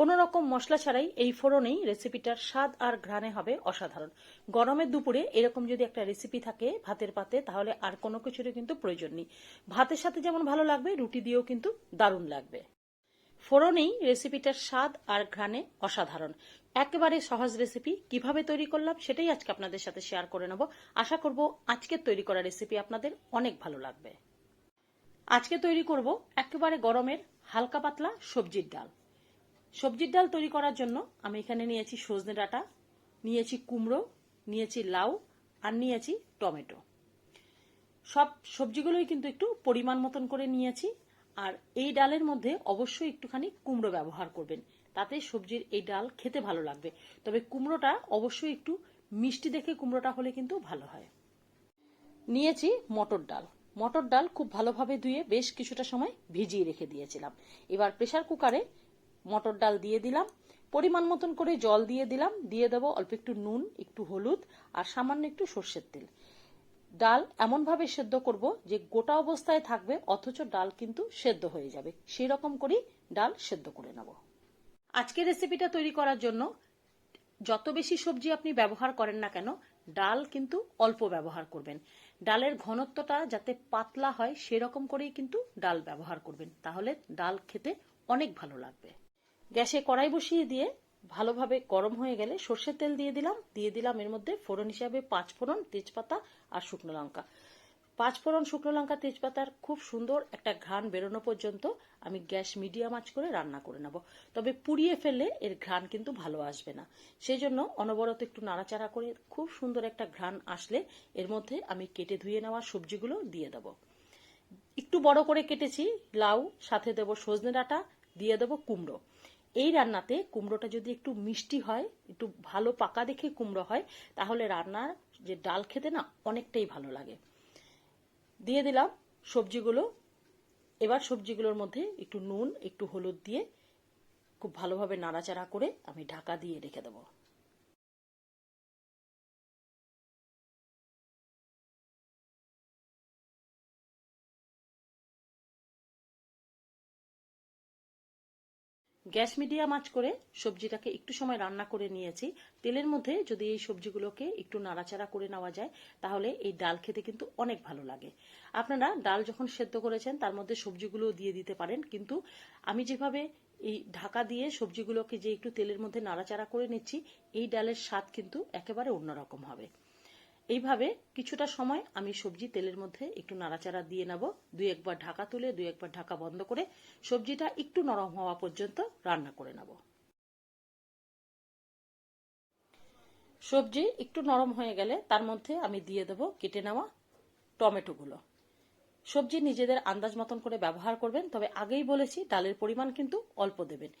কোনো রকম মশলা ছাড়াই এই ফোড়নেই রেসিপিটার স্বাদ আর ঘ্রাণে হবে অসাধারণ। গরমের দুপুরে এরকম যদি একটা রেসিপি থাকে ভাতের পাতে, তাহলে আর কোনো কিছুরই কিন্তু প্রয়োজন নেই। ভাতের সাথে যেমন ভালো লাগবে, রুটি দিয়েও কিন্তু দারুণ লাগবে। ফোড়নেই রেসিপিটার স্বাদ আর ঘ্রাণে অসাধারণ। একেবারে সহজ রেসিপি। কীভাবে তৈরি করলাম সেটাই আজকে আপনাদের সাথে শেয়ার করে নেব। আশা করব আজকের তৈরি করা রেসিপি আপনাদের অনেক ভালো লাগবে। আজকে তৈরি করব একেবারে গরমের হালকা পাতলা সবজির ডাল। সবজির ডাল তৈরি করার জন্য আমি এখানে নিয়েছি সজনে ডাটা, নিয়েছি কুমড়ো, নিয়েছি লাউ আর নিয়েছি টমেটো। সব সবজিগুলোই কিন্তু একটু পরিমাণ মতন করে নিয়েছি আর এই ডালের মধ্যে অবশ্যই একটুখানি কুমড়ো ব্যবহার করবেন। তাতে সবজির এই ডাল খেতে ভালো লাগবে। তবে কুমড়োটা অবশ্যই একটু মিষ্টি দেখে কুমড়োটা হলে কিন্তু ভালো হয়। নিয়েছি মটর ডাল। মটর ডাল খুব ভালোভাবে ধুয়ে বেশ কিছুটা সময় ভিজিয়ে রেখে দিয়েছিলাম। এবার প্রেসার কুকারে মটর ডাল দিয়ে দিলাম। পরিমাণ মতন করে জল দিয়ে দিলাম। দিয়ে দেবো অল্প একটু নুন, একটু হলুদ আর সামান্য একটু সর্ষের তেল। ডাল এমনভাবে সেদ্ধ করব যে গোটা অবস্থায় থাকবে, অথচ ডাল কিন্তু সেদ্ধ হয়ে যাবে। সেই রকম করেই ডাল সেদ্ধ করে নেব। আজকের রেসিপিটা তৈরি করার জন্য যত বেশি সবজি আপনি ব্যবহার করেন না কেন, ডাল কিন্তু অল্প ব্যবহার করবেন। ডালের ঘনত্বটা যাতে পাতলা হয়, সেরকম করেই কিন্তু ডাল ব্যবহার করবেন। তাহলে ডাল খেতে অনেক ভালো লাগবে। গ্যাসে কড়াই বসিয়ে দিয়ে ভালোভাবে গরম হয়ে গেলে সর্ষের তেল দিয়ে দিলাম। দিয়ে দিলাম এর মধ্যে ফোড়ন হিসাবে পাঁচ ফোড়ন, তেজপাতা আর শুকনো লঙ্কা। পাঁচ ফোড়ন, শুকনো লঙ্কা, তেজপাতার খুব সুন্দর একটা ঘ্রাণ বেরোনো পর্যন্ত আমি গ্যাস মিডিয়াম আঁচ করে রান্না করে নেব। তবে পুড়িয়ে ফেললে এর ঘ্রাণ কিন্তু ভালো আসবে না। সেই জন্য অনবরত একটু নাড়াচাড়া করে খুব সুন্দর একটা ঘ্রাণ আসলে এর মধ্যে আমি কেটে ধুয়ে নেওয়া সবজিগুলো দিয়ে দেব। একটু বড় করে কেটেছি, লাউ, সাথে দেব সজনে ডাঁটা, দিয়ে দেবো কুমড়ো। এই রান্নাতে কুমড়োটা যদি একটু মিষ্টি হয়, একটু ভালো পাকা দেখে কুমড়ো হয়, তাহলে রান্নার যে ডাল খেতে না অনেকটাই ভালো লাগে। দিয়ে দিলাম সবজিগুলো। এবার সবজিগুলোর মধ্যে একটু নুন, একটু হলুদ দিয়ে খুব ভালোভাবে নাড়াচাড়া করে আমি ঢাকা দিয়ে রেখে দেবো। গ্যাস মিডিয়াম আঁচ করে সবজিটাকে একটু সময় রান্না করে নিয়েছি। তেলের মধ্যে যদি এই সবজিগুলোকে একটু নাড়াচাড়া করে নেওয়া যায়, তাহলে এই ডাল খেতে কিন্তু অনেক ভালো লাগে। আপনারা ডাল যখন সেদ্ধ করেছেন, তার মধ্যে সবজিগুলো দিয়ে দিতে পারেন, কিন্তু আমি যেভাবে এই ঢাকা দিয়ে সবজিগুলোকে যে একটু তেলের মধ্যে নাড়াচাড়া করে নিচ্ছি, এই ডালের স্বাদ কিন্তু একেবারে অন্যরকম হবে। এইভাবে কিছুটা সময় আমি সবজি তেলের মধ্যে একটু নাড়াচাড়া দিয়ে নেব। দুই একবার ঢাকা তুলে, দুই একবার ঢাকা বন্ধ করে সবজিটা একটু নরম হওয়া পর্যন্ত রান্না করে নেব। সবজি একটু নরম হয়ে গেলে তার মধ্যে আমি দিয়ে দেব কেটে নেওয়া টমেটোগুলো। সবজি নিজেদের আন্দাজ মতন করে ব্যবহার করবেন, তবে আগেই বলেছি, ডালের পরিমাণ কিন্তু অল্প দেবেন।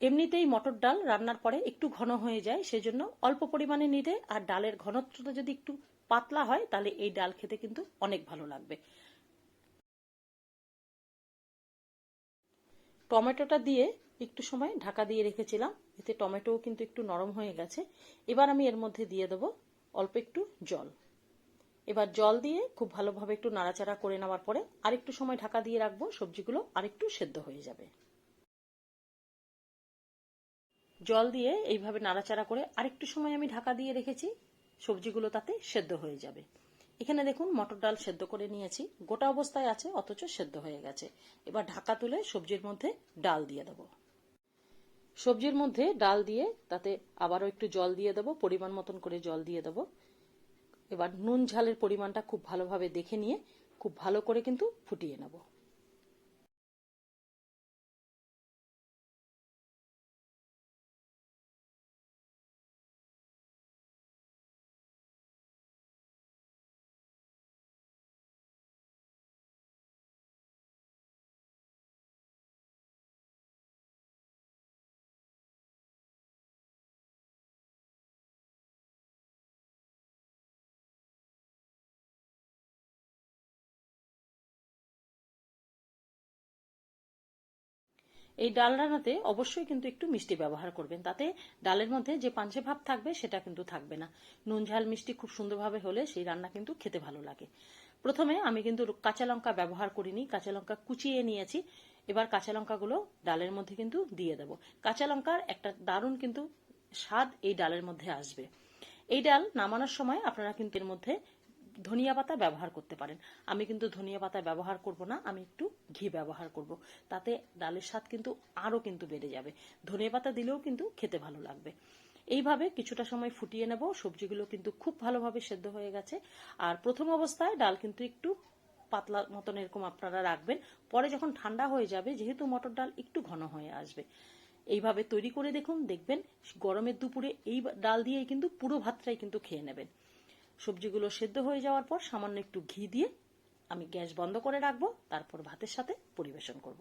এমনিতেই মটর ডাল রান্নার পরে একটু ঘন হয়ে যায়, সেজন্য অল্প পরিমাণে নিতে আর ডালের ঘনত্বটা যদি একটু পাতলা হয়, তাহলে এই ডাল খেতে কিন্তু অনেক ভালো লাগবে। টমেটোটা দিয়ে একটু সময় ঢাকা দিয়ে রেখেছিলাম। এতে টমেটোও কিন্তু একটু নরম হয়ে গেছে। এবার আমি এর মধ্যে দিয়ে দেবো অল্প একটু জল। এবার জল দিয়ে খুব ভালোভাবে একটু নাড়াচাড়া করে নেওয়ার পরে আরেকটু সময় ঢাকা দিয়ে রাখব। সবজিগুলো আরেকটু সেদ্ধ হয়ে যাবে। জল দিয়ে এইভাবে নাড়াচাড়া করে আরেকটু সময় আমি ঢাকা দিয়ে রেখেছি, সবজিগুলো তাতে সেদ্ধ হয়ে যাবে। এখানে দেখুন, মটর ডাল সেদ্ধ করে নিয়েছি, গোটা অবস্থায় আছে, অথচ সেদ্ধ হয়ে গেছে। এবার ঢাকা তুলে সবজির মধ্যে ডাল দিয়ে দেবো। সবজির মধ্যে ডাল দিয়ে তাতে আবারও একটু জল দিয়ে দেবো, পরিমাণ মতন করে জল দিয়ে দেবো। এবার নুন ঝালের পরিমাণটা খুব ভালোভাবে দেখে নিয়ে খুব ভালো করে কিন্তু ফুটিয়ে নেব। এই ডাল রান্নাতে অবশ্যই কিন্তু একটু মিষ্টি ব্যবহার করবেন। তাতে ডালের মধ্যে যে পাঞ্চে ভাব থাকবে, সেটা কিন্তু থাকবে না। নুন, ঝাল, মিষ্টি খুব সুন্দরভাবে হলে সেই রান্না কিন্তু খেতে ভালো লাগে। প্রথমে আমি কিন্তু কাঁচা লঙ্কা ব্যবহার করিনি, কাঁচা লঙ্কা কুচিয়ে নিয়েছি। এবার কাঁচা লঙ্কাগুলো ডালের মধ্যে কিন্তু দিয়ে দেব। কাঁচা লঙ্কার একটা দারুণ কিন্তু স্বাদ এই ডালের মধ্যে আসবে। এই ডাল নামানোর সময় আপনারা কিন্তু এর মধ্যে ধনিয়া পাতা ব্যবহার করতে পারেন। আমি কিন্তু ধনিয়া পাতা ব্যবহার করব না, আমি একটু ঘি ব্যবহার করব। তাতে ডালের স্বাদ কিন্তু আরও কিন্তু বেড়ে যাবে। ধনিয়া পাতা দিলেও কিন্তু খেতে ভালো লাগবে। এইভাবে কিছুটা সময় ফুটিয়ে নেব। সবজিগুলো কিন্তু খুব ভালোভাবে সেদ্ধ হয়ে গেছে। আর প্রথম অবস্থায় ডাল কিন্তু একটু পাতলা মতন এরকম আপনারা রাখবেন। পরে যখন ঠান্ডা হয়ে যাবে, যেহেতু মটর ডাল একটু ঘন হয়ে আসবে। এইভাবে তৈরি করে দেখুন, দেখবেন গরমের দুপুরে এই ডাল দিয়েই কিন্তু পুরো ভাতটাই কিন্তু খেয়ে নেবেন। সবজিগুলো সেদ্ধ হয়ে যাওয়ার পর সামান্য একটু ঘি দিয়ে আমি গ্যাস বন্ধ করে রাখব, তারপর ভাতের সাথে পরিবেশন করব।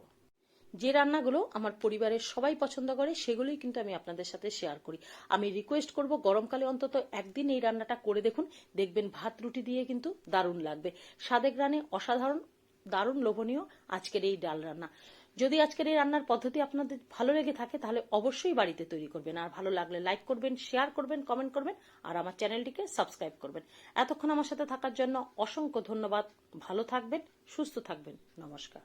যে রান্নাগুলো আমার পরিবারের সবাই পছন্দ করে, সেগুলোই কিন্তু আমি আপনাদের সাথে শেয়ার করি। আমি রিকোয়েস্ট করব গরমকালে অন্তত একদিন এই রান্নাটা করে দেখুন, দেখবেন ভাত রুটি দিয়ে কিন্তু দারুণ লাগবে। সাদেক গ্রানে অসাধারণ, দারুণ লোভনীয় আজকের এই ডাল রান্না। যদি আজকের এই রান্নার পদ্ধতি আপনাদের ভালো লেগে থাকে, তাহলে অবশ্যই বাড়িতে তৈরি করবেন। আর ভালো লাগলে লাইক করবেন, শেয়ার করবেন, কমেন্ট করবেন, আর আমার চ্যানেলটিকে সাবস্ক্রাইব করবেন। এতক্ষণ আমার সাথে থাকার জন্য অসংখ্য ধন্যবাদ। ভালো থাকবেন, সুস্থ থাকবেন। নমস্কার।